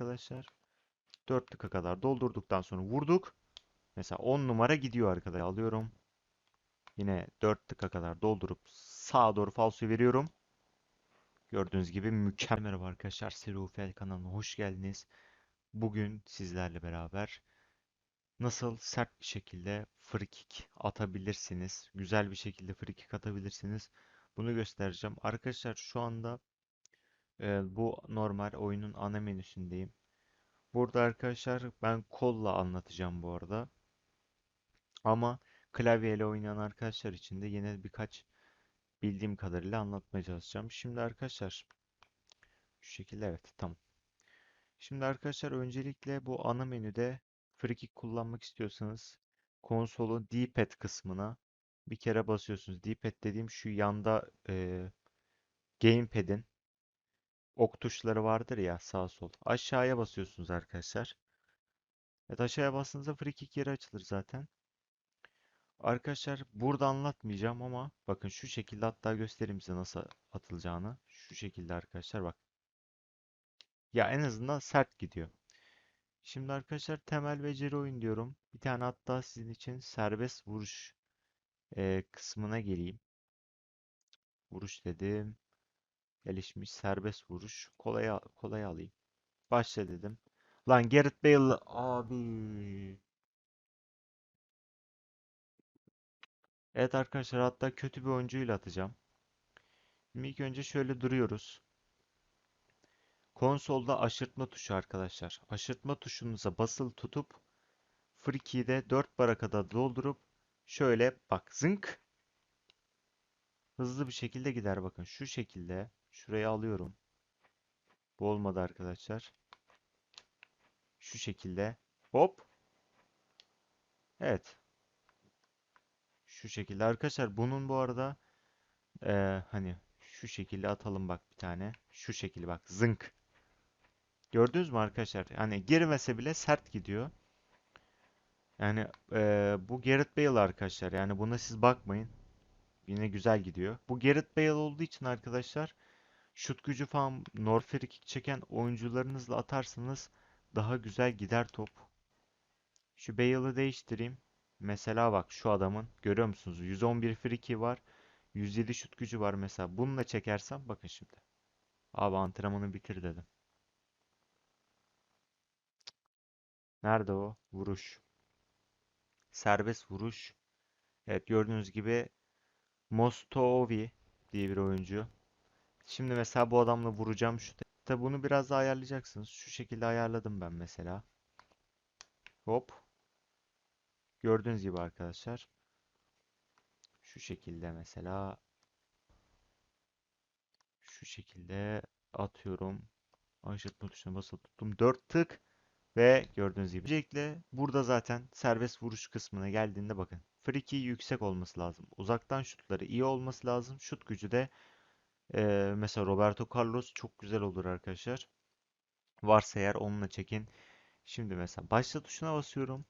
arkadaşlar. 4 tıka kadar doldurduktan sonra vurduk. Mesela 10 numara gidiyor arkadaşlar. Alıyorum. Yine 4 tıka kadar doldurup sağa doğru falso veriyorum. Gördüğünüz gibi mükemmel. Merhaba arkadaşlar. Seri kanalına hoş geldiniz. Bugün sizlerle beraber nasıl sert bir şekilde free atabilirsiniz. Güzel bir şekilde free atabilirsiniz. Bunu göstereceğim. Arkadaşlar şu anda e, bu normal oyunun ana menüsündeyim. Burada arkadaşlar ben kolla anlatacağım bu arada. Ama klavyeyle oynayan arkadaşlar için de yine birkaç bildiğim kadarıyla anlatmaya çalışacağım. Şimdi arkadaşlar şu şekilde evet tamam. Şimdi arkadaşlar öncelikle bu ana menüde free kick kullanmak istiyorsanız konsolun D-pad kısmına bir kere basıyorsunuz. D-pad dediğim şu yanda e, gamepad'in ok tuşları vardır ya sağ sol. Aşağıya basıyorsunuz arkadaşlar. Evet aşağıya bastığınızda free kick yeri açılır zaten. Arkadaşlar burada anlatmayacağım ama bakın şu şekilde hatta göstereyim size nasıl atılacağını. Şu şekilde arkadaşlar bak. Ya en azından sert gidiyor. Şimdi arkadaşlar temel beceri oyun diyorum. Bir tane hatta sizin için serbest vuruş e, kısmına geleyim. Vuruş dedim. Gelişmiş serbest vuruş. Kolay kolay alayım. Başla dedim. Lan Gareth Bale abi. Evet arkadaşlar hatta kötü bir oyuncuyla atacağım. Şimdi ilk önce şöyle duruyoruz. Konsolda aşırtma tuşu arkadaşlar. Aşırtma tuşunuza basılı tutup free key'de 4 barakada doldurup şöyle bak zınk hızlı bir şekilde gider bakın şu şekilde şuraya alıyorum. Bu olmadı arkadaşlar. Şu şekilde hop Evet. Şu şekilde arkadaşlar bunun bu arada eee, hani şu şekilde atalım bak bir tane. Şu şekilde bak zınk. Gördünüz mü arkadaşlar? Yani girmese bile sert gidiyor. Yani eee, bu Gareth Bale arkadaşlar. Yani buna siz bakmayın. Yine güzel gidiyor. Bu Gareth Bale olduğu için arkadaşlar şut gücü falan normal free kick çeken oyuncularınızla atarsanız daha güzel gider top. Şu Bale'ı değiştireyim. Mesela bak şu adamın görüyor musunuz? 111 free kick var. 107 şut gücü var mesela. Bununla çekersem bakın şimdi. Abi antrenmanı bitir dedim. Nerede o? Vuruş. Serbest vuruş. Evet gördüğünüz gibi Mostovi diye bir oyuncu. Şimdi mesela bu adamla vuracağım şu. Tabi bunu biraz daha ayarlayacaksınız. Şu şekilde ayarladım ben mesela. Hop. Gördüğünüz gibi arkadaşlar. Şu şekilde mesela. Şu şekilde atıyorum. Aşırtma tuşuna basılı tuttum. 4 tık. Ve gördüğünüz gibi. Öncelikle burada zaten serbest vuruş kısmına geldiğinde bakın. Free kick yüksek olması lazım. Uzaktan şutları iyi olması lazım. Şut gücü de eee, mesela Roberto Carlos çok güzel olur arkadaşlar. Varsa eğer onunla çekin. Şimdi mesela başla tuşuna basıyorum.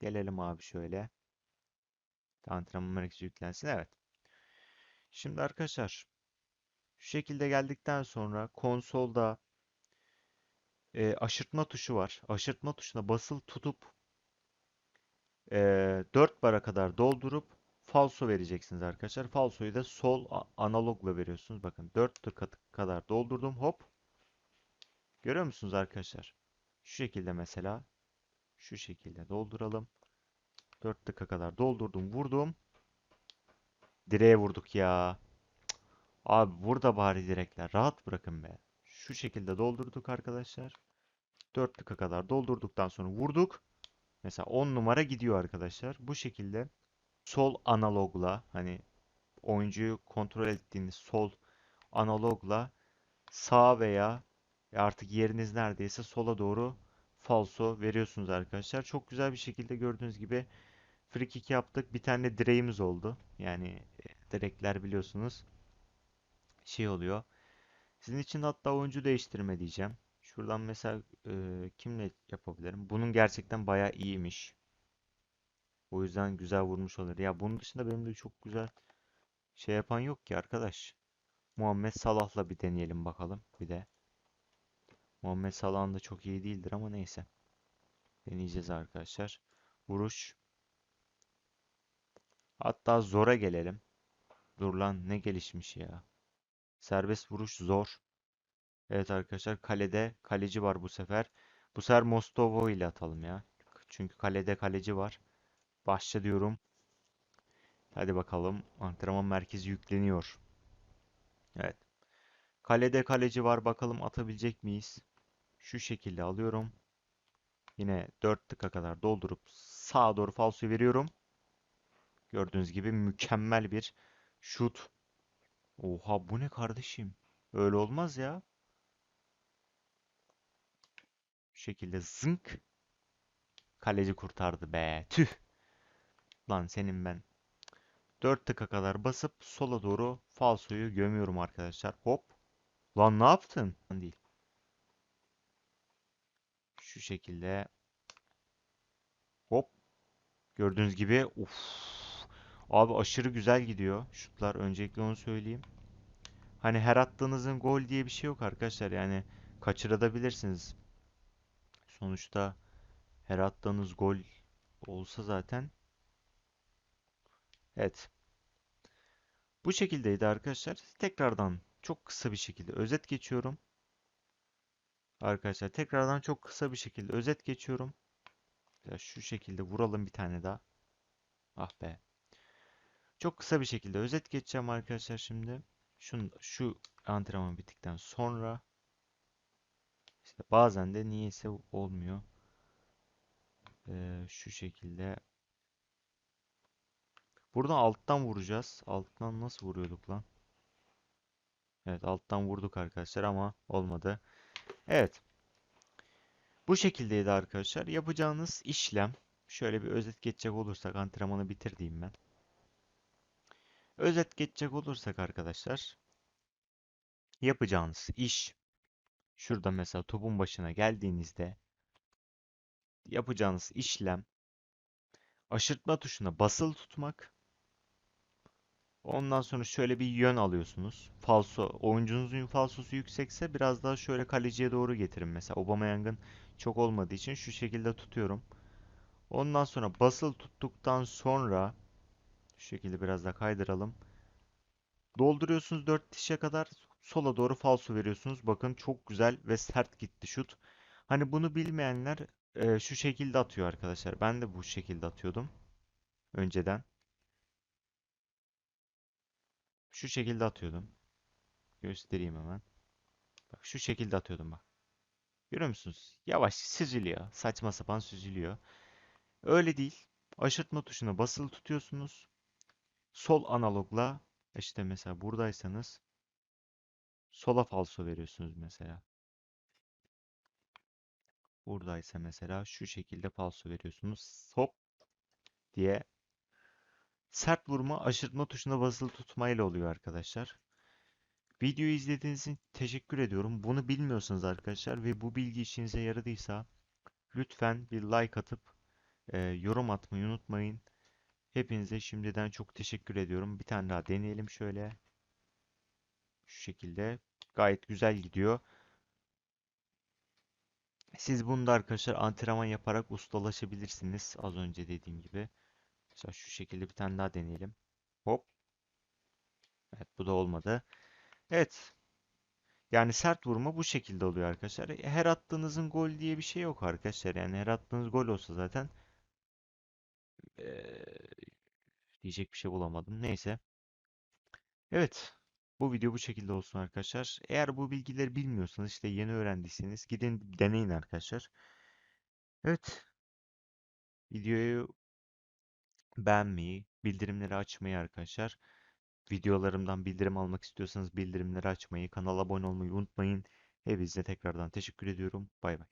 Gelelim abi şöyle. Antrenman merkezi yüklensin. Evet. Şimdi arkadaşlar şu şekilde geldikten sonra konsolda e, aşırtma tuşu var. Aşırtma tuşuna basılı tutup e, 4 bara kadar doldurup falso vereceksiniz arkadaşlar. Falsoyu da sol analogla veriyorsunuz. Bakın 4 tık kadar doldurdum. Hop. Görüyor musunuz arkadaşlar? Şu şekilde mesela şu şekilde dolduralım. 4 dakika kadar doldurdum, vurdum. Direğe vurduk ya. Abi burada bari direkler. Rahat bırakın be. Şu şekilde doldurduk arkadaşlar. 4 dakika kadar doldurduktan sonra vurduk. Mesela 10 numara gidiyor arkadaşlar. Bu şekilde sol analogla hani oyuncuyu kontrol ettiğiniz sol analogla sağ veya artık yeriniz neredeyse sola doğru falso veriyorsunuz arkadaşlar. Çok güzel bir şekilde gördüğünüz gibi free kick yaptık. Bir tane direğimiz oldu. Yani e, direkler biliyorsunuz şey oluyor. Sizin için hatta oyuncu değiştirme diyeceğim. Şuradan mesela e, kimle yapabilirim? Bunun gerçekten bayağı iyiymiş. O yüzden güzel vurmuş olur. Ya bunun dışında benim de çok güzel şey yapan yok ki arkadaş. Muhammed Salah'la bir deneyelim bakalım bir de. Muhammed Salah'ın da çok iyi değildir ama neyse. Deneyeceğiz arkadaşlar. Vuruş. Hatta zora gelelim. Dur lan ne gelişmiş ya. Serbest vuruş zor. Evet arkadaşlar kalede kaleci var bu sefer. Bu sefer Mostovo ile atalım ya. Çünkü kalede kaleci var. Başla diyorum. Hadi bakalım. Antrenman merkezi yükleniyor. Evet. Kalede kaleci var. Bakalım atabilecek miyiz? Şu şekilde alıyorum. Yine 4 dakika kadar doldurup sağa doğru falso veriyorum. Gördüğünüz gibi mükemmel bir şut. Oha bu ne kardeşim? Öyle olmaz ya. Bu şekilde zınk. Kaleci kurtardı be. Tüh. Lan senin ben. 4 tıka kadar basıp sola doğru falsoyu gömüyorum arkadaşlar. Hop. Lan ne yaptın? Değil. Şu şekilde. Hop. Gördüğünüz gibi. Uf. Abi aşırı güzel gidiyor şutlar. Öncelikle onu söyleyeyim. Hani her attığınızın gol diye bir şey yok arkadaşlar. Yani kaçırabilirsiniz. Sonuçta her attığınız gol olsa zaten. Evet. Bu şekildeydi arkadaşlar. Tekrardan çok kısa bir şekilde özet geçiyorum. Arkadaşlar tekrardan çok kısa bir şekilde özet geçiyorum. Ya şu şekilde vuralım bir tane daha. Ah be. Çok kısa bir şekilde özet geçeceğim arkadaşlar şimdi. Şunu, şu antrenman bittikten sonra işte bazen de niyeyse olmuyor. Ee, şu şekilde. Buradan alttan vuracağız. Alttan nasıl vuruyorduk lan? Evet alttan vurduk arkadaşlar ama olmadı. Evet. Bu şekildeydi arkadaşlar. Yapacağınız işlem. Şöyle bir özet geçecek olursak antrenmanı bitirdiğim ben. Özet geçecek olursak arkadaşlar. Yapacağınız iş. Şurada mesela topun başına geldiğinizde yapacağınız işlem aşırtma tuşuna basılı tutmak. Ondan sonra şöyle bir yön alıyorsunuz. Falso, oyuncunuzun falsosu yüksekse biraz daha şöyle kaleciye doğru getirin. Mesela Aubameyang'ın çok olmadığı için şu şekilde tutuyorum. Ondan sonra basılı tuttuktan sonra şu şekilde biraz da kaydıralım. Dolduruyorsunuz 4 dişe kadar sola doğru falso veriyorsunuz. Bakın çok güzel ve sert gitti şut. Hani bunu bilmeyenler e, şu şekilde atıyor arkadaşlar. Ben de bu şekilde atıyordum. Önceden. Şu şekilde atıyordum. Göstereyim hemen. Bak şu şekilde atıyordum bak. Görüyor musunuz? Yavaş süzülüyor. Saçma sapan süzülüyor. Öyle değil. Aşırtma tuşuna basılı tutuyorsunuz. Sol analogla işte mesela buradaysanız sola falso veriyorsunuz mesela. Buradaysa mesela şu şekilde falso veriyorsunuz. Hop diye sert vurma aşırtma tuşuna basılı tutmayla oluyor arkadaşlar. Videoyu izlediğiniz için teşekkür ediyorum. Bunu bilmiyorsanız arkadaşlar ve bu bilgi işinize yaradıysa lütfen bir like atıp e, yorum atmayı unutmayın. Hepinize şimdiden çok teşekkür ediyorum. Bir tane daha deneyelim şöyle. Şu şekilde. Gayet güzel gidiyor. Siz bunda arkadaşlar antrenman yaparak ustalaşabilirsiniz. Az önce dediğim gibi. Mesela şu şekilde bir tane daha deneyelim. Hop. Evet bu da olmadı. Evet. Yani sert vurma bu şekilde oluyor arkadaşlar. Her attığınızın gol diye bir şey yok arkadaşlar. Yani her attığınız gol olsa zaten ee, diyecek bir şey bulamadım. Neyse. Evet. Bu video bu şekilde olsun arkadaşlar. Eğer bu bilgileri bilmiyorsanız işte yeni öğrendiyseniz gidin deneyin arkadaşlar. Evet. Videoyu beğenmeyi, bildirimleri açmayı arkadaşlar. Videolarımdan bildirim almak istiyorsanız bildirimleri açmayı, kanala abone olmayı unutmayın. Hepinize tekrardan teşekkür ediyorum. Bay bay.